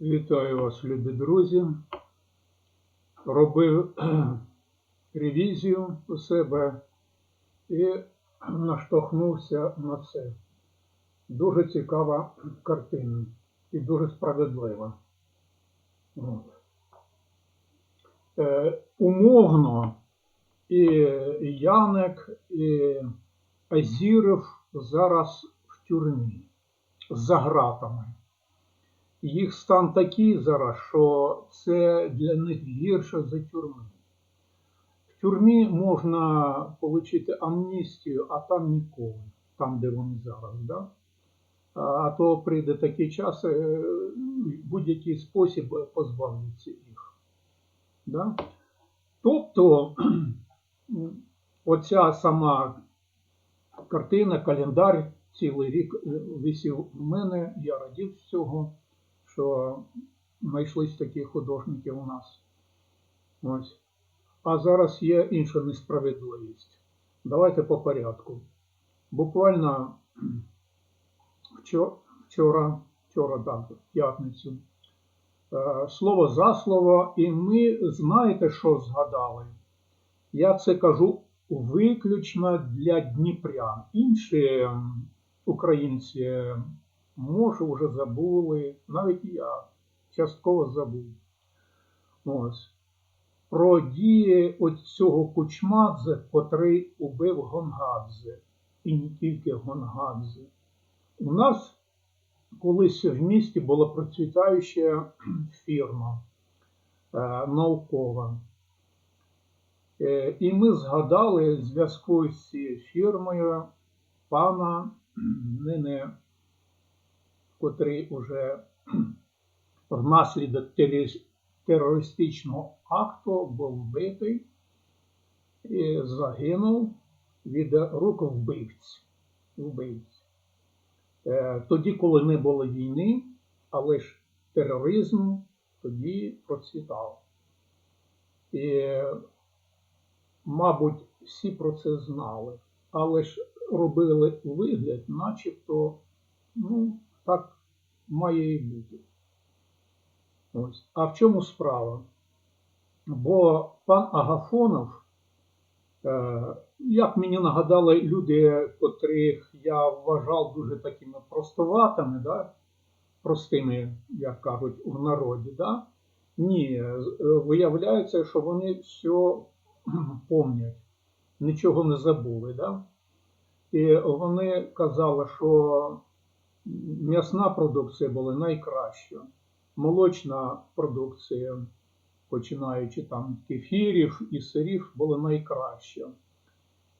Вітаю вас, любі друзі. Робив ревізію у себе і наштовхнувся на це. Дуже цікава картина і дуже справедлива. От. Е, умовно і Янек, і Азіров зараз в тюрмі за ґратами. Їх стан такий зараз, що це для них гірше за тюрми. В тюрмі можна отримати амністію, а там ніколи, там, де вони зараз. Да? А то прийде такий час, е, будь-який спосіб позбавляться їх. Да? Тобто, оця сама картина, календар цілий рік е, висів у мене, я радів з цього, що знайшлись такі художники у нас. Ось. А зараз є інша несправедливість. Давайте по порядку. Буквально вчора, вчора, вчора так, в п'ятницю, е, слово за слово, і ми знаєте, що згадали? Я це кажу виключно для Дніпрян. Інші українці, може, вже забули, навіть я частково забув. Ось. Про дії цього Кучмадзе, котрий убив Гонгадзе, і не тільки Гонгадзе. У нас колись в місті була процвітаюча фірма е, наукова. Е, І ми згадали зв'язку з цією фірмою пана нині, котрий уже внаслідок терористичного акту був вбитий і загинув від рук вбивць. Е, Тоді, коли не було війни, але ж тероризм тоді процвітав. І мабуть, всі про це знали, але ж робили вигляд, начебто, ну, так має і бути. Ось. А в чому справа? Бо пан Агафонов, е, як мені нагадали люди, котрих я вважав дуже такими простоватими, да? простими, як кажуть, в народі, да? ні, е, виявляється, що вони все помнять, нічого не забули. Да? І вони казали, що м'ясна продукція була найкраща, молочна продукція, починаючи там кефірів і сирів, була найкраща.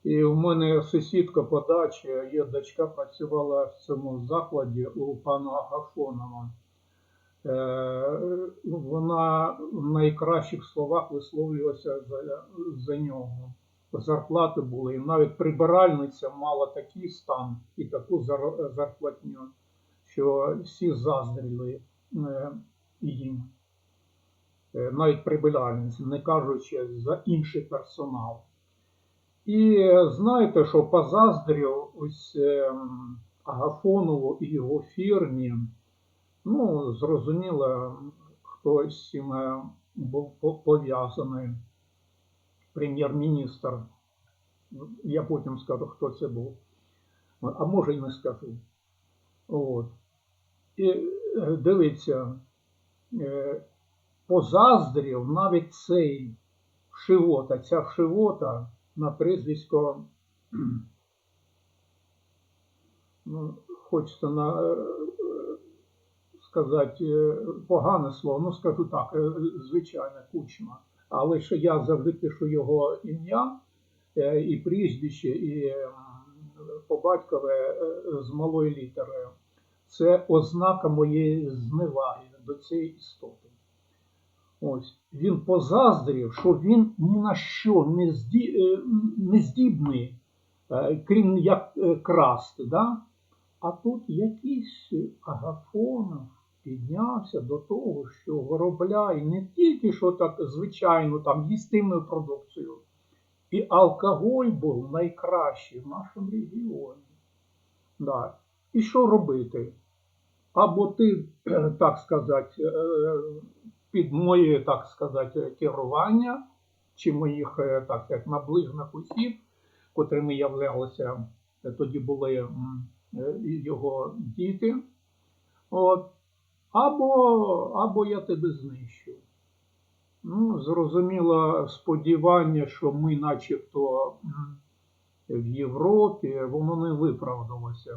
І в мене сусідка по дачі, є дочка, працювала в цьому закладі у пана Агафонова. Е, вона в найкращих словах висловлювалася за, за нього. Зарплати були, і навіть прибиральниця мала такий стан і таку зарплатню, що всі заздріли е, їм. Е, Навіть прибиральниці, не кажучи за інший персонал. І знаєте, що позаздрив ось е, Агафонову і його фірмі. Ну, зрозуміло, хто з цим е, був пов'язаний прем'єр-міністр. Я потім скажу, хто це був. А може і не скажу. От. І е, дивіться, е, позаздрів навіть цей вшивота, ця вшивота на прізвисько, ну, хочеться на, е, сказати е, погане слово, ну скажу так, звичайно, кучма. Але що я завжди його ім'я е, і прізвище, і м, по батькове е, з малої літери. Це ознака моєї зневаги до цієї істоти. Ось він позаздрів, що він ні на що не, зді, е, не здібний, крім як красти. Да? А тут якийсь Агафонов піднявся до того, що виробляє не тільки що так звичайну там їстивну продукцію, і алкоголь був найкращий в нашому регіоні. Да. І що робити? або ти, так сказати, е, під моє, так сказати, керування, чи моїх, е, так сказати, наближених осіб, котрими являлися, е, тоді були його діти, от, або, або я тебе знищу. Ну, зрозуміло, сподівання, що ми начебто в Європі, воно не виправдалося.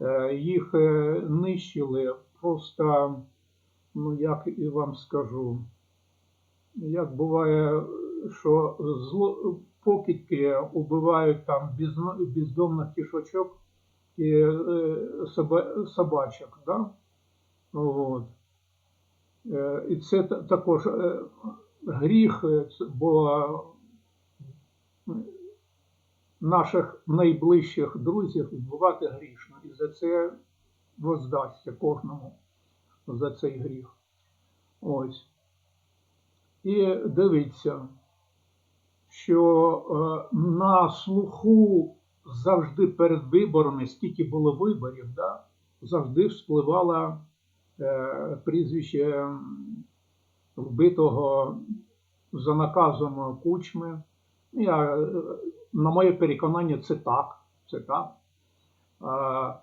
Е, Їх е, нищили просто, ну як і вам скажу, як буває, що зло, покидьки убивають там бездомних кішочок і е, собачок, да? От. Е, І це також е, гріх, е, бо наших найближчих друзів вбивати грішно. І за це воздасться кожному за цей гріх. Ось. І дивіться, що на слуху завжди перед виборами, скільки було виборів, да, завжди вспливало е, прізвище вбитого за наказом кучми. Я, е, на моє переконання, це так. Це так. А,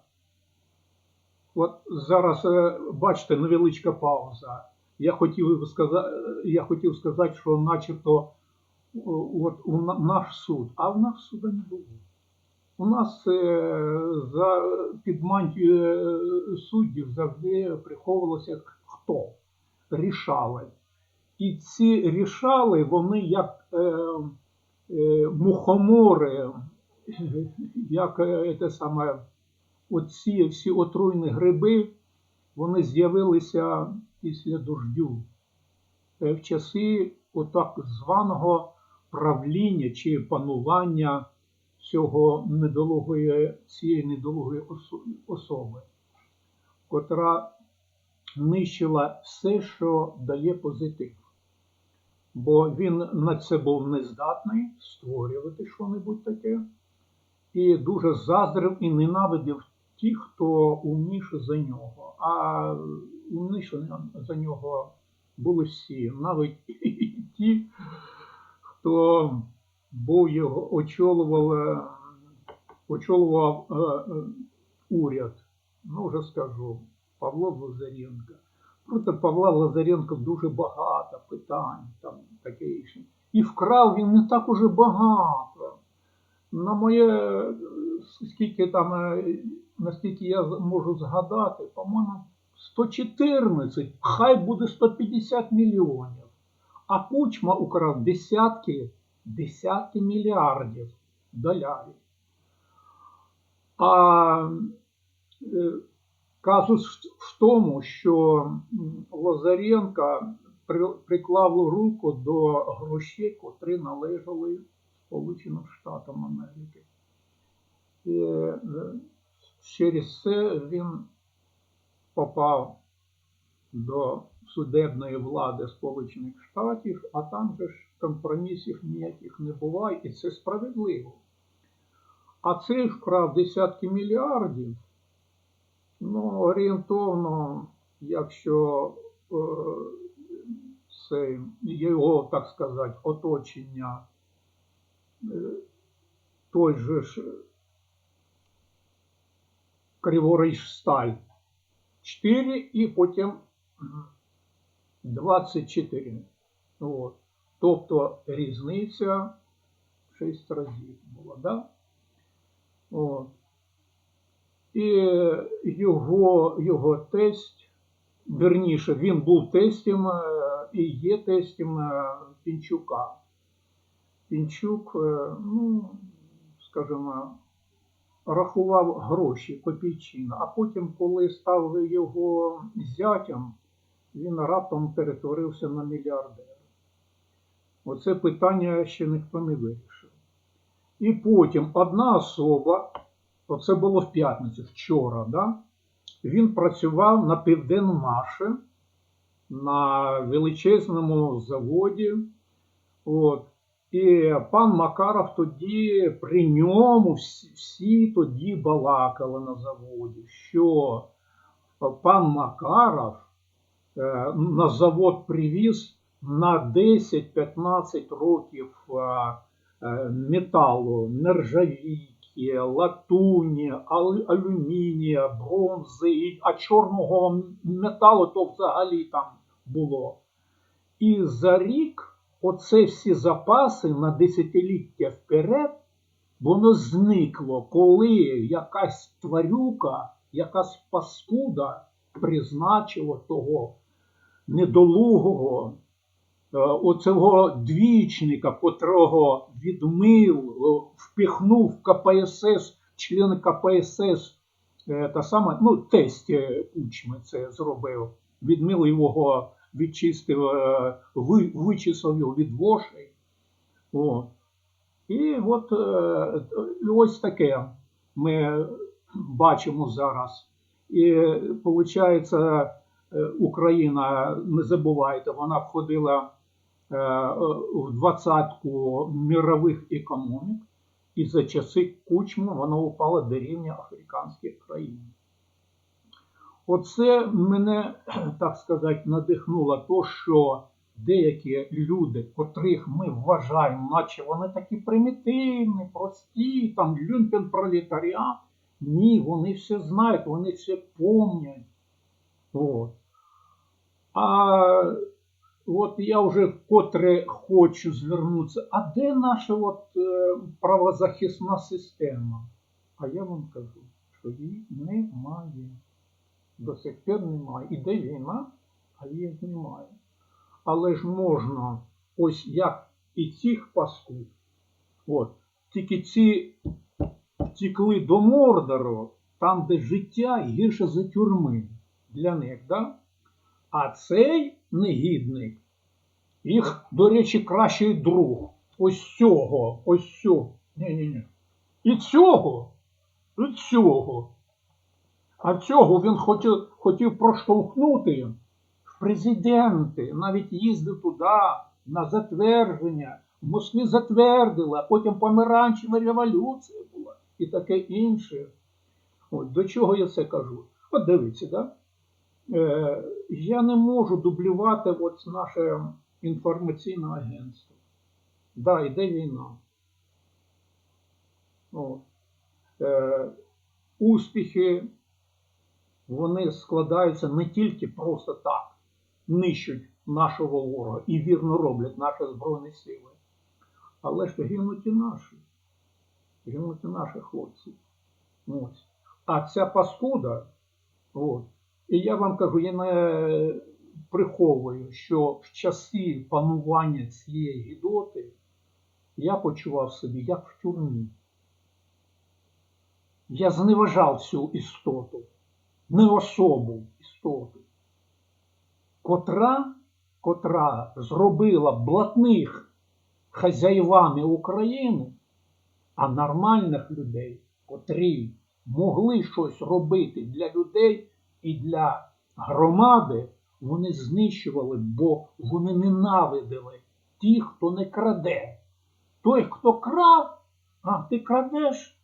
от зараз, е, бачите, невеличка пауза. Я хотів сказати, я хотів сказати, що начебто от у наш суд, а в нас суда не було. У нас е, за під мантію е, суддів завжди приховувалося хто рішали. І ці рішали, вони як е, е, мухомори, як е, те саме, оці всі отруйні гриби, вони з'явилися після дождю е, в часи отак званого правління чи панування цього недолугої, цієї недолугої особи, котра нищила все, що дає позитив. Бо він на це був нездатний створювати що-небудь таке, і дуже заздрив і ненавидив тих, хто умніше за нього. А умніше за нього були всі, навіть ті, хто був його очолював, е, очолював е, е, уряд. Ну, вже скажу, Павло Лазаренко. Проти Павла Лазаренко дуже багато питань, там таке інше. І вкрав він не так уже багато. На моє, е, скільки там, наскільки я можу згадати, по-моєму, 114, хай буде 150 мільйонів. А Кучма украв десятки, десятки мільярдів долярів. А е, казус в- тому, що м, Лазаренко приклав руку до грошей, котрі належали Сполученим Штатам Америки. І е, через це він попав до судебної влади Сполучених Штатів, а там же ж компромісів ніяких не буває, і це справедливо. А цей вкрав десятки мільярдів. Ну, орієнтовно, якщо е, це його, так сказати, оточення, е, той же ж Криворіжсталь 4 і потім 24. От. Тобто різниця 6 разів була, да? От. І його, його тесть, верніше, він був тестем е, і є тестем е, Пінчука. Пінчук, е, ну, скажімо, рахував гроші копійчина, а потім, коли став його зятям, він раптом перетворився на мільярдера. Оце питання ще ніхто не вирішив. І потім одна особа, оце було в п'ятницю, вчора, да? він працював на Південмаше, на величезному заводі. От. І пан Макаров тоді при ньому всі, всі тоді балакали на заводі, що пан Макаров на завод привіз на 10-15 років е, е, металу, нержавійки, латуні, ал- алюмінія, бронзи, а чорного металу то взагалі там було. І за рік оце всі запаси на десятиліття вперед, воно зникло, коли якась тварюка, якась паскуда призначила того недолугого, е, оцього двічника, котрого відмив, е, впихнув КПСС, члени КПСС, е, та саме, ну, тесть Кучми це зробив, відмив його, відчистив, ви- вичислив його від вошей. От. І от ось таке ми бачимо зараз. І виходить, Україна, не забувайте, вона входила е, в двадцятку мирових економік, і за часи Кучми вона упала до рівня африканських країн. Оце мене, так сказати, надихнуло то, що деякі люди, котрих ми вважаємо, наче вони такі примітивні, прості, там люмпен пролетаріат, ні, вони все знають, вони все помнять. От. А от я вже вкотре хочу звернутися, а де наша от, е, правозахисна система? А я вам кажу, що її немає. До сих пір немає. Іде війна, а її немає. Але ж можна, ось як і цих паскуд, от, тільки ці втекли до Мордору, там, де життя гірше за тюрми для них, да? А цей негідник, їх, до речі, кращий друг. Ось цього, ось цього. Ні-ні-ні. І цього, і цього. А цього він хотів, хотів проштовхнути в президенти, навіть їздив туди на затвердження. В Москві затвердили, а потім помаранчева революція була і таке інше. От, до чого я це кажу? От дивіться, да? Е, я не можу дублювати от наше інформаційне агентство. Да, йде війна. Е, успіхи вони складаються не тільки просто так, нищать нашого ворога і вірно роблять наші Збройні Сили, але ж гинуть і наші. Гинуть і наші хлопці. Ось. А ця паскуда, от, і я вам кажу, я не приховую, що в часи панування цієї гідоти я почував себе як в тюрмі. Я зневажав цю істоту не особу істоту, котра, котра зробила блатних хазяївами України, а нормальних людей, котрі могли щось робити для людей і для громади, вони знищували, бо вони ненавидили тих, хто не краде. Той, хто крав, а ти крадеш,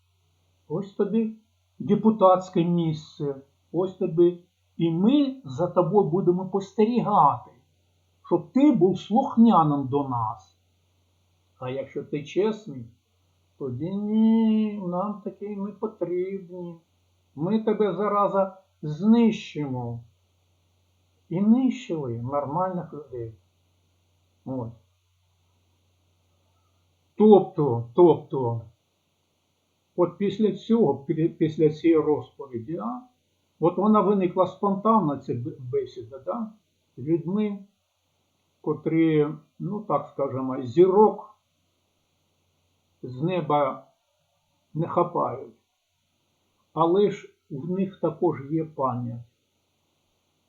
ось тобі депутатське місце. Ось тобі. І ми за тобою будемо постерігати, щоб ти був слухняним до нас. А якщо ти чесний, тоді ні, нам такі не потрібні. Ми тебе зараза знищимо. І нищили нормальних людей. Ось. Тобто, тобто, от після цього, після цієї розповіді, а, От вона виникла спонтанно, ця бесіда, да? з людьми, котрі, ну так скажемо, зірок з неба не хапають. Але ж в них також є пам'ять.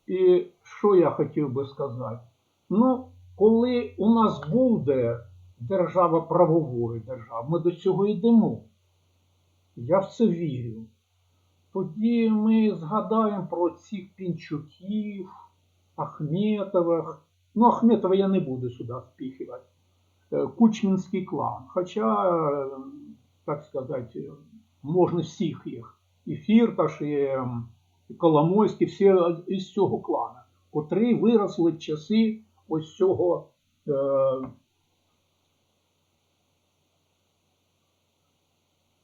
І що я хотів би сказати? Ну, коли у нас буде держава правової держави, ми до цього йдемо. Я в це вірю. Тоді ми згадаємо про цих пінчуків, Ахметових. Ну, Ахметова я не буду сюди впіхувати. Е, Кучмінський клан. Хоча, е, так сказати, можна всіх їх. І Фірташ, і, Коломойський, всі із цього клана, котрі виросли в часи ось цього. Е,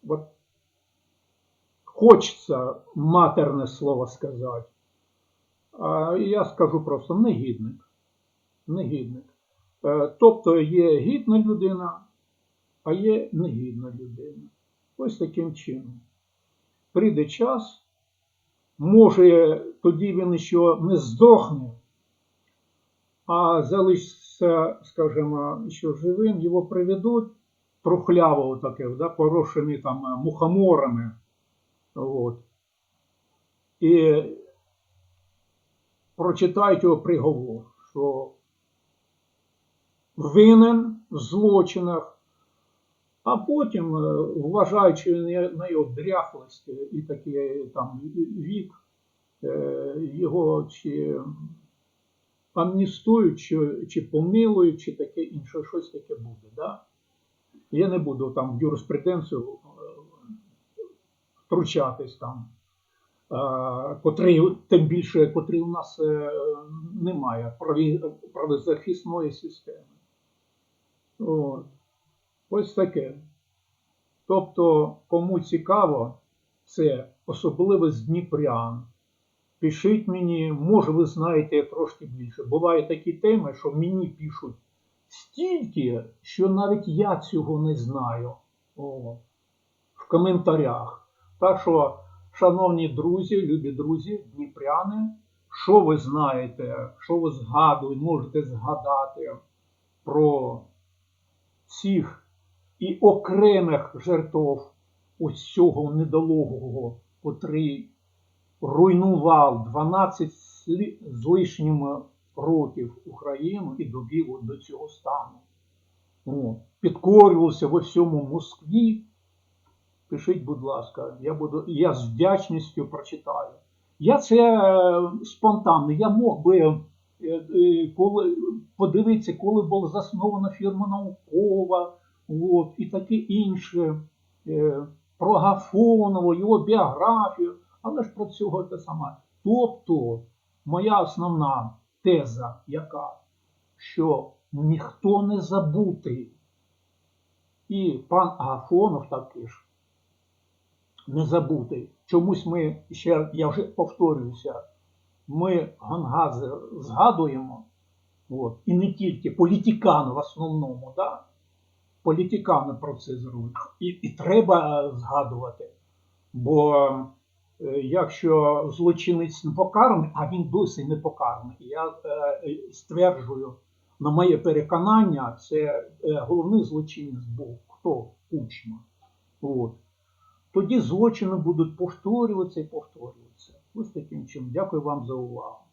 от хочеться матерне слово сказати. А я скажу просто негідник. Негідник. Е, Тобто є гідна людина, а є негідна людина. Ось таким чином. Прийде час, може тоді він ще не здохне, а залишиться, скажімо, ще живим, його приведуть трухлявого таке, да, порошений там е, мухоморами. От. І прочитають його приговор, що винен в злочинах, а потім, е, вважаючи на- його дряхлость і такий там вік, е, його чи амністують, чи, чи помилують, чи таке інше, щось таке буде. Да? Я не буду там в юриспруденцію е, втручатись там, е, котрий, тим більше, котрий у нас е, немає правозахисної системи. От. Ось таке. Тобто, кому цікаво, це особливо з Дніпрян. Пишіть мені, може, ви знаєте трошки більше. Бувають такі теми, що мені пишуть стільки, що навіть я цього не знаю О, в коментарях. Так що, шановні друзі, любі друзі, дніпряни, що ви знаєте, що ви згадуєте, можете згадати про цих і окремих жертв цього недолугого, котрий руйнував 12 з лишнім років Україну і довів до цього стану. Підкорювався во всьому Москві. Пишіть, будь ласка, я буду, я з вдячністю прочитаю. Я це е, спонтанно, я мог би е, е, коли, подивитися, коли була заснована фірма наукова, от, і таке інше, е, про Гафонова, його біографію, але ж про цього те саме. Тобто, моя основна теза яка? Що ніхто не забутий. І пан Агафонов також не забутий. Чомусь ми, ще я вже повторююся, ми Гангази згадуємо, от, і не тільки політикани в основному, да? Політикани про це зроблять. І, і треба згадувати. Бо е, якщо злочинець не покараний, а він досі не покараний, я е, стверджую, на моє переконання, це е, головний злочинець був хто? Кучма. От. Тоді злочини будуть повторюватися і повторюватися. Ось таким чином. Дякую вам за увагу.